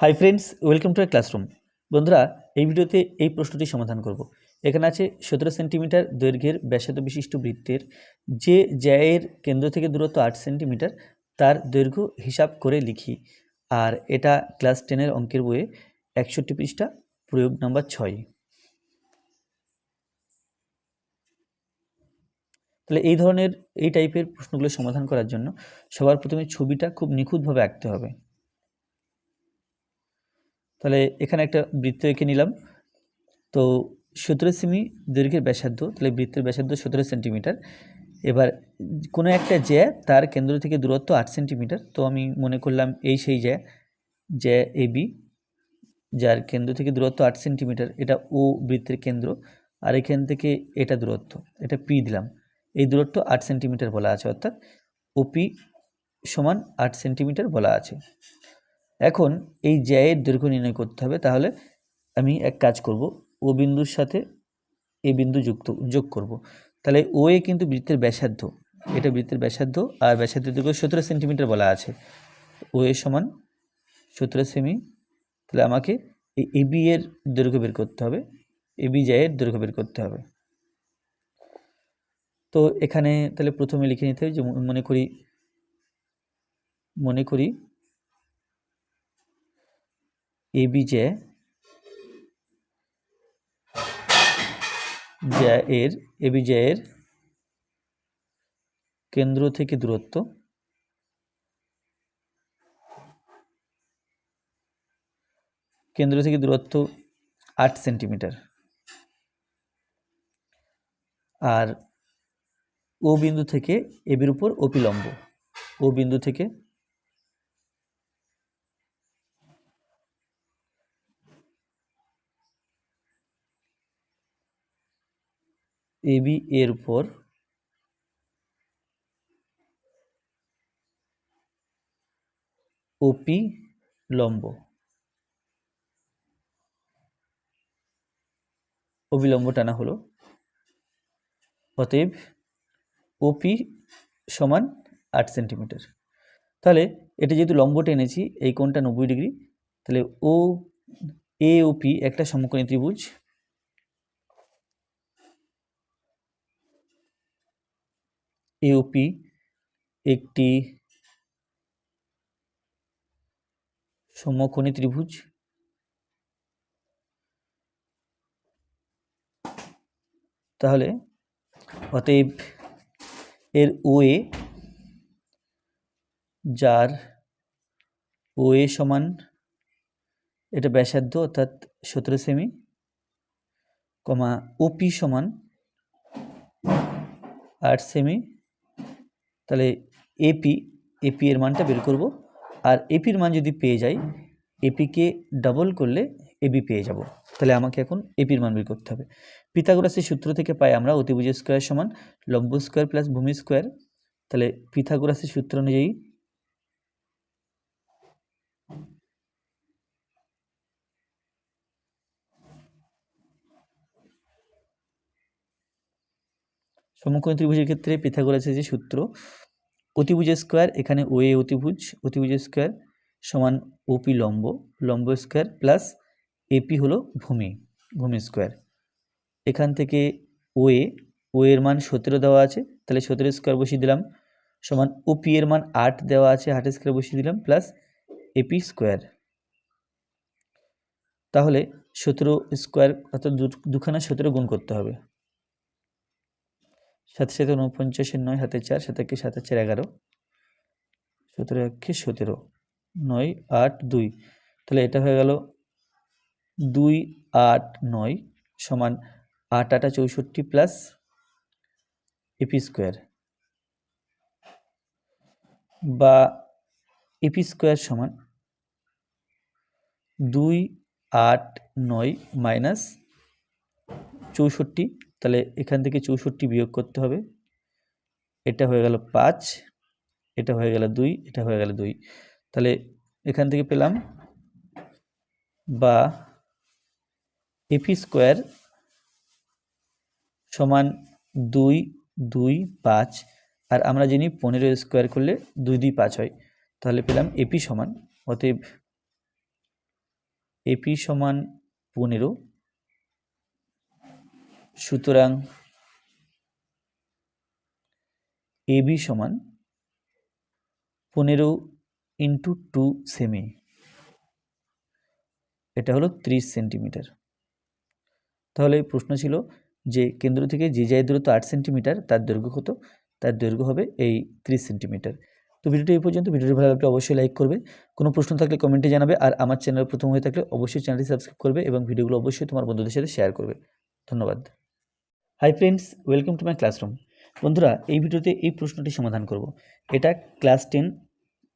Hi friends welcome to a classroom বন্ধুরা, এই ভিডিওতে এই প্রশ্নটি সমাধান করব। এখানে আছে সতেরো সেন্টিমিটার দৈর্ঘ্যের ব্যাসার্ধ বিশিষ্ট বৃত্তের যে জ্যায়ের কেন্দ্র থেকে দূরত্ব আট সেন্টিমিটার, তার দৈর্ঘ্য হিসাব করে লিখি। আর এটা ক্লাস টেনের অঙ্কের বইয়ে একষট্টি পৃষ্ঠা, প্রয়োগ নাম্বার ছয়। তাহলে এই ধরনের, এই টাইপের প্রশ্নগুলো সমাধান করার জন্য সবার প্রথমে ছবিটা খুব নিখুঁতভাবে আঁকতে হবে। তাহলে এখানে একটা বৃত্ত এঁকে নিলাম। তো সতেরো সেমি দৈর্ঘ্যের ব্যাসার্ধ, তাহলে বৃত্তের ব্যাসার্ধ সতেরো সেন্টিমিটার। এবার কোনো একটা জ্যা তার কেন্দ্র থেকে দূরত্ব আট সেন্টিমিটার। তো আমি মনে করলাম এই সেই জ্যা জ্যা এ বি, যার কেন্দ্র থেকে দূরত্ব আট সেন্টিমিটার। এটা ও বৃত্তের কেন্দ্র, আর এখান থেকে এটা দূরত্ব, এটা পি দিলাম। এই দূরত্ব আট সেন্টিমিটার বলা আছে, অর্থাৎ ওপি সমান আট সেন্টিমিটার বলা আছে। এখন এই জ্যায়ের দৈর্ঘ্য নির্ণয় করতে হবে, তাহলে আমি এক কাজ করব, ও বিন্দুর সাথে এ বিন্দু যুক্ত, যোগ করব। তাহলে ও এ কিন্তু বৃত্তের ব্যাসার্ধ, এটা বৃত্তের ব্যাসার্ধ, আর ব্যাসার্ধ দৈর্ঘ্য সতেরো সেন্টিমিটার বলা আছে। ও এ সমান সতেরো সেমি, তাহলে আমাকে এই এবি এর দৈর্ঘ্য বের করতে হবে এবি জ্যায়ের দৈর্ঘ্য বের করতে হবে। তো এখানে তাহলে প্রথমে লিখে নিতে হবে যে মনে করি মনে করি এবি জ্যা জ্যা এর এবি জ্যা কেন্দ্র থেকে দূরত্ব। কেন্দ্র থেকে দূরত্ব আট সেন্টিমিটার। আর ও বিন্দু থেকে এবির উপর অপিলম্ব। ও বিন্দু থেকে এবি এর উপর ওপি লম্ব। অবিলম্ব টানা হলো। অতএব ওপি সমান আট সেন্টিমিটার। তাহলে এটা যেহেতু লম্ব টেনেছি, এই কোণটা নব্বই ডিগ্রি, তাহলে ও এ ওপি একটা সমকোণী ত্রিভুজ এওপি একটি সমকোণী ত্রিভুজ। তাহলে অতএব এর ওএ যার ওএ সমান এটা ব্যাসার্ধ অর্থাৎ সতেরো সেমি কমা ওপি সমান আট সেমি তাহলে এপি এপি এর মানটা বের করব। আর এপির মান যদি পেয়ে যাই এপিকে ডাবল করলে এবি পেয়ে যাব। তাহলে আমাকে এখন এপির মান বের করতে হবে। পিথাগোরাসের সূত্র থেকে পাই আমরা অতিভুজ স্কোয়ার সমান লম্ব স্কোয়ার প্লাস ভূমি স্কোয়ার তাহলে পিথাগোরাসের সূত্র অনুযায়ী সমকোণী ত্রিভুজের ক্ষেত্রে পিথাগোরাসের যে সূত্র, অতিভুজ স্কোয়ার এখানে ও এ অতিভুজ অতিভুজ স্কোয়ার সমান ওপি লম্ব লম্ব স্কোয়ার প্লাস এপি হলো ভূমি ভূমি স্কোয়ার। এখান থেকে ও এ ও এর মান সতেরো দেওয়া আছে, তাহলে সতেরো স্কোয়ার বসিয়ে দিলাম, সমান ওপি এর মান আট দেওয়া আছে, আট স্কোয়ার বসিয়ে দিলাম প্লাস এপি স্কোয়ার। তাহলে সতেরো স্কোয়ার অর্থাৎ দুখানা সতেরো গুণ করতে হবে। সাথে সাথে উনপঞ্চাশের নয় হাতে চার সাথে একে, সাত চার এগারো। সতেরো একে সতেরো, নয় আট দুই। তাহলে এটা হয়ে গেল দুই আট নয় সমান আট আটা চৌষট্টি প্লাস এপি স্কোয়ার বা এপি স্কোয়ার সমান দুই আট নয় মাইনাস চৌষট্টি তাহলে এখান থেকে চৌষট্টি বিয়োগ করতে হবে। এটা হয়ে গেল পাঁচ, এটা হয়ে গেল দুই, এটা হয়ে গেল দুই। তাহলে এখান থেকে পেলাম বা এপি স্কোয়ার সমান দুই দুই, পাঁচ। আর আমরা জানি পনেরো স্কোয়ার করলে দুই দুই, পাঁচ হয়। তাহলে পেলাম এপি সমান, অতএব এপি সমান পনেরো সুতরাং এবি সমান পনেরো ইন্টু টু সেমি। এটা হলো ত্রিশ সেন্টিমিটার। তাহলে প্রশ্ন ছিল যে কেন্দ্র থেকে যে যায় দূরত্ব আট সেন্টিমিটার, তার দৈর্ঘ্য কত? তার দৈর্ঘ্য হবে এই ত্রিশ সেন্টিমিটার। তো ভিডিওটি এই পর্যন্ত। ভিডিওটি ভালো লাগলে অবশ্যই লাইক করবে। কোনো প্রশ্ন থাকলে কমেন্টে জানাবে আর আমার চ্যানেল প্রথম হয়ে থাকলে অবশ্যই চ্যানেলটি সাবস্ক্রাইব করবে এবং ভিডিওগুলো অবশ্যই তোমার বন্ধুদের সাথে শেয়ার করবে। ধন্যবাদ। Hi friends welcome to my classroom বন্ধুরা, এই ভিডিওতে এই প্রশ্নটি সমাধান করব। এটা ক্লাস টেন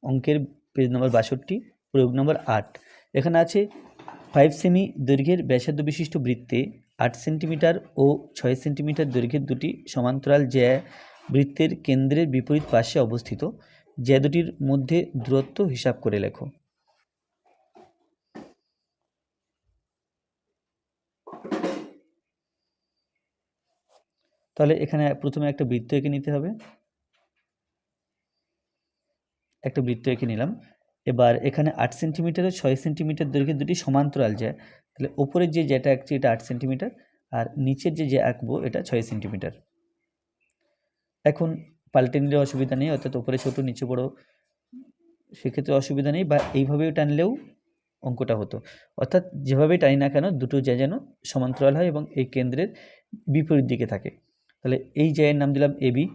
অঙ্কের পেজ নম্বর বাষট্টি, প্রয়োগ নম্বর আট। এখানে আছে ফাইভ সেমি দৈর্ঘ্যের ব্যাসার্ধ বিশিষ্ট বৃত্তে আট সেন্টিমিটার ও ছয় সেন্টিমিটার দৈর্ঘ্যের দুটি সমান্তরাল জ্যা বৃত্তের কেন্দ্রের বিপরীত পাশে অবস্থিত। জ্যা দুটির মধ্যে দূরত্ব হিসাব করে লেখো। তাহলে এখানে প্রথমে একটা বৃত্ত এঁকে নিতে হবে। একটা বৃত্ত এঁকে নিলাম। এবার এখানে আট সেন্টিমিটার ও ছয় সেন্টিমিটার দৈর্ঘ্যের দুটি সমান্তরাল যায় তাহলে ওপরের যে যেটা আঁকছি এটা আট সেন্টিমিটার আর নিচের যে যে আঁকবো এটা ছয় সেন্টিমিটার। এখন পাল্টে নিলে অসুবিধা নেই, অর্থাৎ ওপরে ছোটো, নিচে বড়, সেক্ষেত্রে অসুবিধা নেই বা এইভাবেও টানলেও অঙ্কটা হতো। অর্থাৎ যেভাবে টানি না কেন, দুটো জ্যা যেন সমান্তরাল হয় এবং এই কেন্দ্রের বিপরীত দিকে থাকে। তাহলে এই জায়ের নাম দিলাম এবি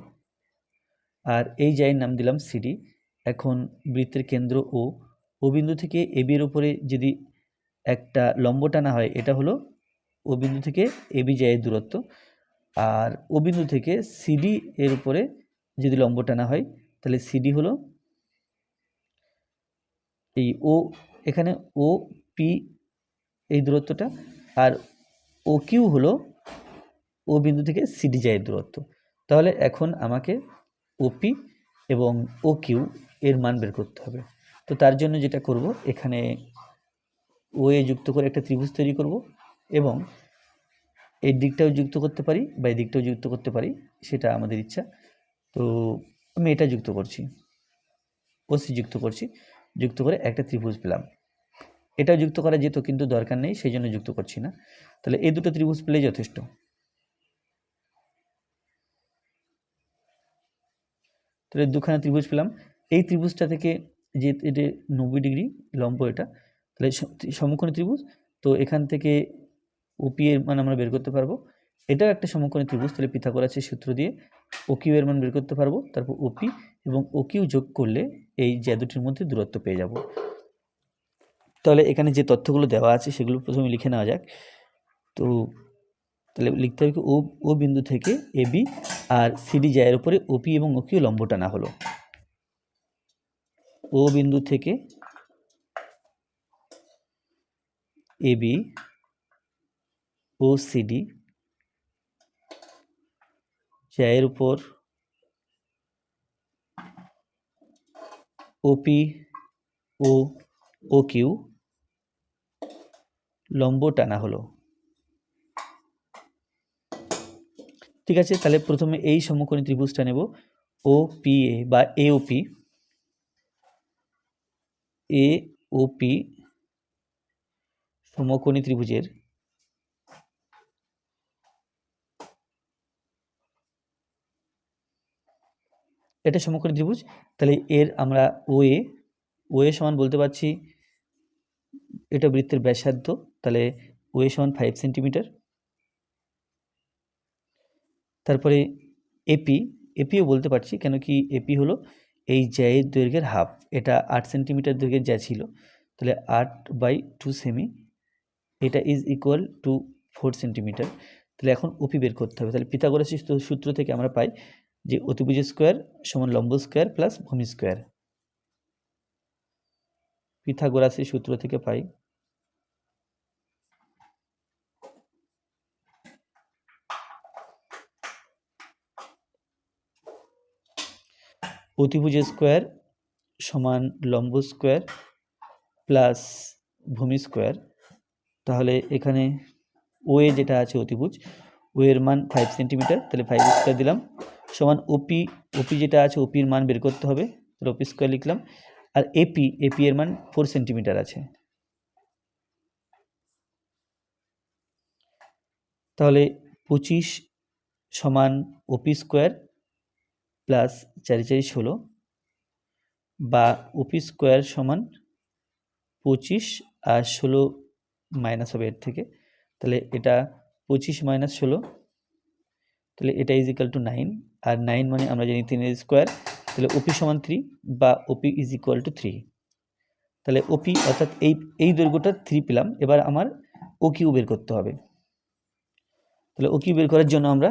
আর এই জায়ের নাম দিলাম সিডি এখন বৃত্তের কেন্দ্র ও ও বিন্দু থেকে এবির উপরে যদি একটা লম্ব টানা হয়, এটা হলো ও বিন্দু থেকে এবি জায়ের দূরত্ব। আর ও বিন্দু থেকে সিডি এর উপরে যদি লম্ব টানা হয়, তাহলে সিডি হলো এই ও এখানে ও পি এই দূরত্বটা। আর ও কিউ হলো ও বিন্দু থেকে সিডি জায়ের দূরত্ব। তাহলে এখন আমাকে ওপি এবং ও কিউ এর মান বের করতে হবে। তো তার জন্য যেটা করব, এখানে ও এ যুক্ত করে একটা ত্রিভুজ তৈরি করব এবং এই দিকটাও যুক্ত করতে পারি বা এই দিকটাও যুক্ত করতে পারি, সেটা আমাদের ইচ্ছা। তো আমি এটা যুক্ত করছি ও সি যুক্ত করছি, যুক্ত করে একটা ত্রিভুজ পেলাম। এটাও যুক্ত করা যেত কিন্তু দরকার নেই, সেই জন্য যুক্ত করছি না। তাহলে এই দুটো ত্রিভুজ পেলেই যথেষ্ট। তাহলে দুখানা ত্রিভুজ পেলাম। এই ত্রিভুজটা থেকে যে এটা নব্বই ডিগ্রি লম্ব এটা, তাহলে সমকোণী ত্রিভুজ, তো এখান থেকে ওপি এর মান আমরা বের করতে পারব। এটাও একটা সমকোণী ত্রিভুজ, তাহলে পিথাগোরাসের সূত্র দিয়ে ওকিউ এর মান বের করতে পারব, তারপর ওপি এবং ওকিউ যোগ করলে এই জ্যা দুটির মধ্যে দূরত্ব পেয়ে যাব। তাহলে এখানে যে তথ্যগুলো দেওয়া আছে, সেগুলো প্রথমে লিখে নেওয়া যাক। তো তাহলে লিখতে হবে কি ও ও বিন্দু থেকে এ, বি আর সিডি জায়ের উপরে ওপি এবং ওকিউ লম্ব টানা হলো। ও বিন্দু থেকে এ, বি, ও সিডি জায়ের উপর ওপি ও ও কিউ লম্ব টানা হলো। ঠিক আছে? তাহলে প্রথমে এই সমকোণী ত্রিভুজটা নেব। ও পি এ বা এ O P A O P সমকোণী ত্রিভুজের। এটা সমকোণী ত্রিভুজ। তাহলে এর আমরা ও এ ও এ সমান বলতে পারছি, এটা বৃত্তের ব্যাসার্ধ। তাহলে ও এ সমান ফাইভ সেন্টিমিটার তারপরে এপি এপিও বলতে পারছি কেন কি এপি হলো এই জ্যায়ের দৈর্ঘ্যের হাফ এটা আট সেন্টিমিটার দৈর্ঘ্যের জ্যা ছিল। তাহলে আট বাই টু সেমি এটা is equal to four centimetre তাহলে এখন ওপি বের করতে হবে। তাহলে পিথাগোরাসের সূত্র থেকে আমরা পাই যে অতিভুজ স্কোয়ার সমান লম্ব স্কোয়ার প্লাস ভূমি স্কোয়ার পিথাগোরাসের সূত্র থেকে পাই অতিভুজ স্কোয়ার সমান লম্ব স্কোয়ার প্লাস ভূমি স্কোয়ার। তাহলে এখানে ওয়ে যেটা আছে অতিভুজ ওয়ের মান ফাইভ সেন্টিমিটার তাহলে ফাইভ স্কোয়ার দিলাম। সমান ওপি ওপি যেটা আছে ওপির মান বের করতে হবে, তাহলে ওপি স্কোয়ার লিখলাম। আর এপি এপি এর মান ফোর সেন্টিমিটার আছে। তাহলে পঁচিশ সমান ওপি স্কোয়ার প্লাস চারি চারি ষোলো বা ওপি স্কোয়ার সমান পঁচিশ আর ষোলো মাইনাস হবে এর থেকে, তাহলে এটা পঁচিশ মাইনাস ষোলো, তাহলে এটা ইজ ইকাল টু নাইন আর নাইন মানে আমরা জানি তিনের স্কোয়ার তাহলে ওপি সমান থ্রি বা OP is equal to three তাহলে ওপি অর্থাৎ এই এই দৈর্ঘ্যটা থ্রি পেলাম, এবার আমার ও কিউ বের করতে হবে, তাহলে ও কিউ বের করার জন্য আমরা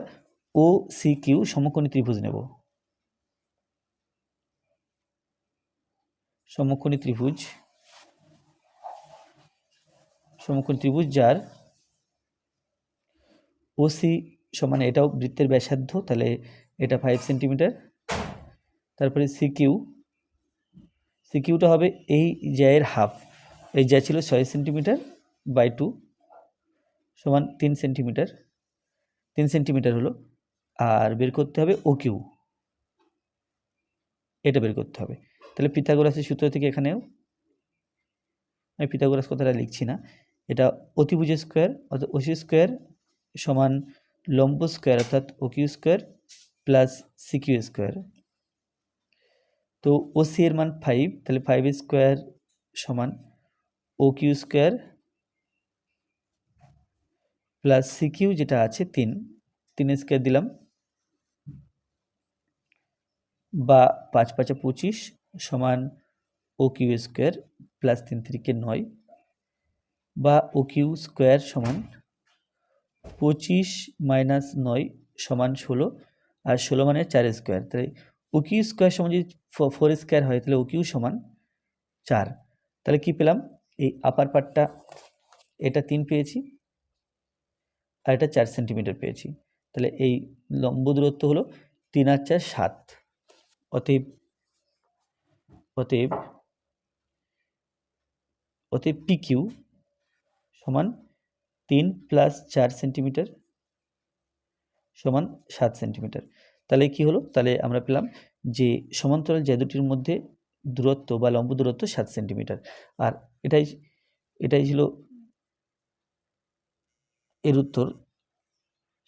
ও সি কিউ সমকোণী ত্রিভুজ নেব সমকোণী ত্রিভুজ। সমকোণী ত্রিভুজ যার ওসি সমান এটাও বৃত্তের ব্যাসার্ধ, তাহলে এটা ফাইভ সেন্টিমিটার তারপরে সিকিউ সিকিউটা হবে এই জ্যায়ের হাফ এই জ্যা ছিল ছয় সেন্টিমিটার বাই টু সমান তিন সেন্টিমিটার তিন সেন্টিমিটার হলো আর বের করতে হবে ও কিউ এটা বের করতে হবে। তাহলে পিথাগোরাসের সূত্র থেকে এখানেও আমি পিথাগোরাস কথাটা লিখছি না। এটা অতিভুজ স্কোয়ার অর্থাৎ ওসি স্কোয়ার সমান লম্ব স্কোয়ার অর্থাৎ O Q square plus CQ square. তো ওসি এর মান ফাইভ, তাহলে ফাইভ স্কোয়ার সমান O Q square plus CQ যেটা আছে তিন তিন স্কোয়ার দিলাম। বা পাঁচ পাঁচে পঁচিশ সমান ও কিউ স্কোয়ার প্লাস তিন তিরিকে নয় বা ও কিউ স্কোয়ার সমান পঁচিশ মাইনাস নয় সমান ষোলো আর ষোলো মানে চার স্কোয়ার তাহলে ও কিউ স্কোয়ার সমান যদি ফোর স্কোয়ার হয়, তাহলে ও কিউ সমান চার। তাহলে কি পেলাম? এই আপার পার্টটা এটা তিন পেয়েছি আর এটা চার সেন্টিমিটার পেয়েছি। তাহলে এই লম্ব দূরত্ব হলো তিন আর চার সাত। অতএব অতএব অতএব পি কিউ সমান তিন প্লাস চার সেন্টিমিটার সমান সাত সেন্টিমিটার তাহলে কি হলো? তাহলে আমরা পেলাম যে সমান্তরাল যে দুটির মধ্যে দূরত্ব বা লম্ব দূরত্ব সাত সেন্টিমিটার আর এটাই এটাই ছিল এর উত্তর।